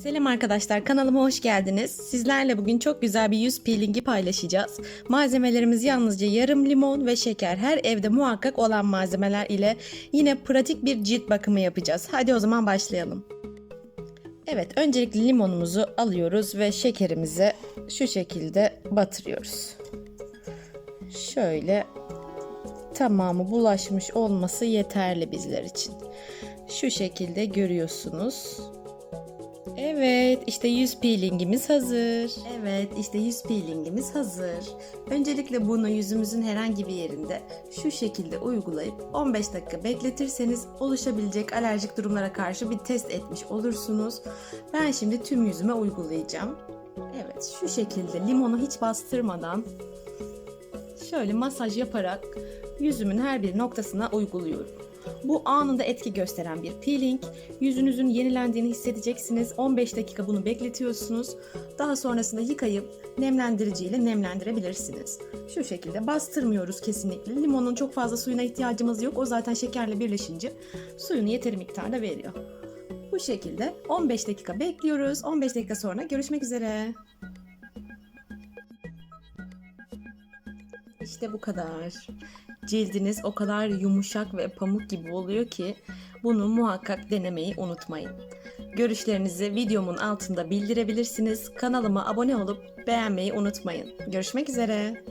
Selam arkadaşlar kanalıma hoş geldiniz. Sizlerle bugün çok güzel bir yüz peelingi paylaşacağız. Malzemelerimiz yalnızca yarım limon ve şeker. Her evde muhakkak olan malzemeler ile yine pratik bir cilt bakımı yapacağız. Hadi o zaman başlayalım. Evet öncelikle limonumuzu alıyoruz ve şekerimizi şu şekilde batırıyoruz. Şöyle tamamı bulaşmış olması yeterli bizler için. Şu şekilde görüyorsunuz. Evet, işte yüz peelingimiz hazır. Evet, işte yüz peelingimiz hazır. Öncelikle bunu yüzümüzün herhangi bir yerinde şu şekilde uygulayıp 15 dakika bekletirseniz oluşabilecek alerjik durumlara karşı bir test etmiş olursunuz. Ben şimdi tüm yüzüme uygulayacağım. Evet, şu şekilde limonu hiç bastırmadan şöyle masaj yaparak yüzümün her bir noktasına uyguluyorum. Bu anında etki gösteren bir peeling. Yüzünüzün yenilendiğini hissedeceksiniz. 15 dakika bunu bekletiyorsunuz. Daha sonrasında yıkayıp nemlendirici ile nemlendirebilirsiniz. Şu şekilde bastırmıyoruz kesinlikle. Limonun çok fazla suyuna ihtiyacımız yok. O zaten şekerle birleşince suyunu yeteri miktarda veriyor. Bu şekilde 15 dakika bekliyoruz. 15 dakika sonra görüşmek üzere. İşte bu kadar. Cildiniz o kadar yumuşak ve pamuk gibi oluyor ki bunu muhakkak denemeyi unutmayın. Görüşlerinizi videomun altında bildirebilirsiniz. Kanalıma abone olup beğenmeyi unutmayın. Görüşmek üzere.